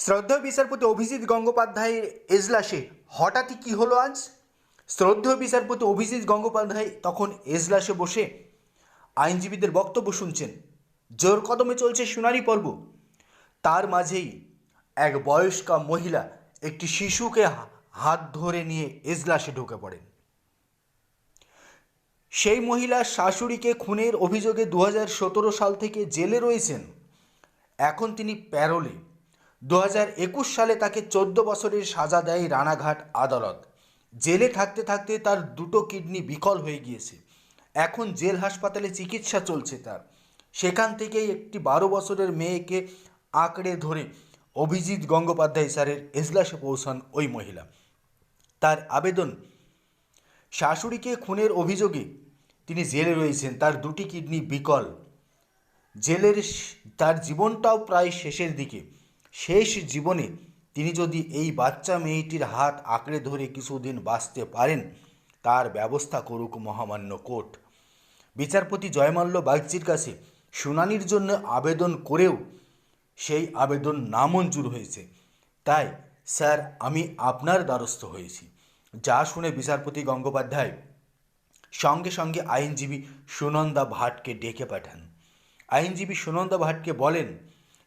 শ্রদ্ধেয় বিচারপতি অভিজিৎ গঙ্গোপাধ্যায়ের এজলাসে হঠাৎই কি হলো আজ? শ্রদ্ধেয় বিচারপতি অভিজিৎ গঙ্গোপাধ্যায় তখন এজলাসে বসে আইনজীবীদের বক্তব্য শুনছেন। জোর কদমে চলছে শুনানি পর্ব। তার মাঝেই এক বয়স্কা মহিলা একটি শিশুকে হাত ধরে নিয়ে এজলাসে ঢুকে পড়েন। সেই মহিলার শাশুড়িকে খুনের অভিযোগে দু হাজার সতেরো সাল থেকে জেলে রয়েছেন। এখন তিনি প্যারোলে। দু সালে তাকে চোদ্দ বছরের সাজা দেয় রানাঘাট আদালত। জেলে থাকতে থাকতে তার দুটো কিডনি বিকল হয়ে গিয়েছে। এখন জেল হাসপাতালে চিকিৎসা চলছে তার। সেখান থেকেই একটি বারো বছরের মেয়েকে আঁকড়ে ধরে অভিজিৎ গঙ্গোপাধ্যায় স্যারের এজলাসে পৌঁছান ওই মহিলা। তার আবেদন, শাশুড়িকে খুনের অভিযোগে তিনি জেলে রয়েছেন, তার দুটি কিডনি বিকল। জেলের তার জীবনটাও প্রায় শেষের দিকে। শেষ জীবনে তিনি যদি এই বাচ্চা মেয়েটির হাত আঁকড়ে ধরে কিছুদিন বাঁচতে পারেন, তার ব্যবস্থা করুক মহামান্য কোর্ট। বিচারপতি জয়মাল্য বাগচির কাছে শুনানির জন্য আবেদন করেও সেই আবেদন নামঞ্জুর হয়েছে। তাই, স্যার, আমি আপনার দ্বারস্থ হয়েছি। যা শুনে বিচারপতি গঙ্গোপাধ্যায় সঙ্গে সঙ্গে আইনজীবী সুনন্দা ভাটকে ডেকে পাঠান। আইনজীবী সুনন্দা ভাটকে বলেন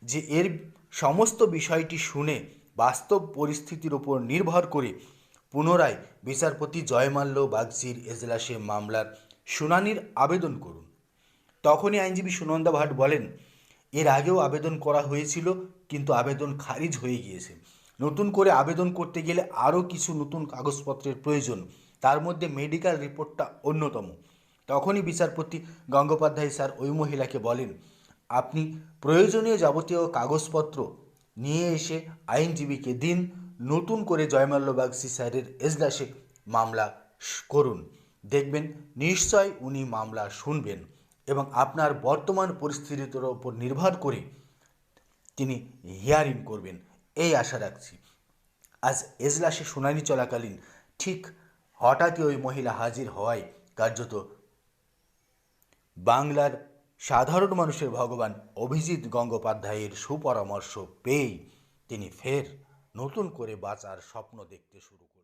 যে, এর সমস্ত বিষয়টি শুনে বাস্তব পরিস্থিতির ওপর নির্ভর করে পুনরায় বিচারপতি জয়মাল্য বাগচির এজলাসে মামলার শুনানির আবেদন করুন। তখনই আইনজীবী সুনন্দা ভাট বলেন, এর আগেও আবেদন করা হয়েছিল, কিন্তু আবেদন খারিজ হয়ে গিয়েছে। নতুন করে আবেদন করতে গেলে আরও কিছু নতুন কাগজপত্রের প্রয়োজন। তার মধ্যে মেডিকেল রিপোর্টটা অন্যতম। তখনই বিচারপতি গঙ্গোপাধ্যায় স্যার ওই মহিলাকে বলেন আপনি প্রয়োজনীয় যাবতীয় কাগজপত্র নিয়ে এসে আইনজীবীকে দিন নতুন করে জয়মাল্য বাগসি স্যারের এজলাসে মামলা করুন। দেখবেন নিশ্চয় উনি মামলা শুনবেন এবং আপনার বর্তমান পরিস্থিতির ওপর নির্ভর করে তিনি হিয়ারিং করবেন। এই আশা রাখছি। আজ এজলাসে শুনানি চলাকালীন ঠিক হঠাৎই ওই মহিলা হাজির হওয়ায় কার্যত বাংলার সাধারণ মানুষের ভগবান অভিজিৎ গঙ্গোপাধ্যায়ের সুপরামর্শ পেয়েই তিনি ফের নতুন করে বাঁচার স্বপ্ন দেখতে শুরু করেন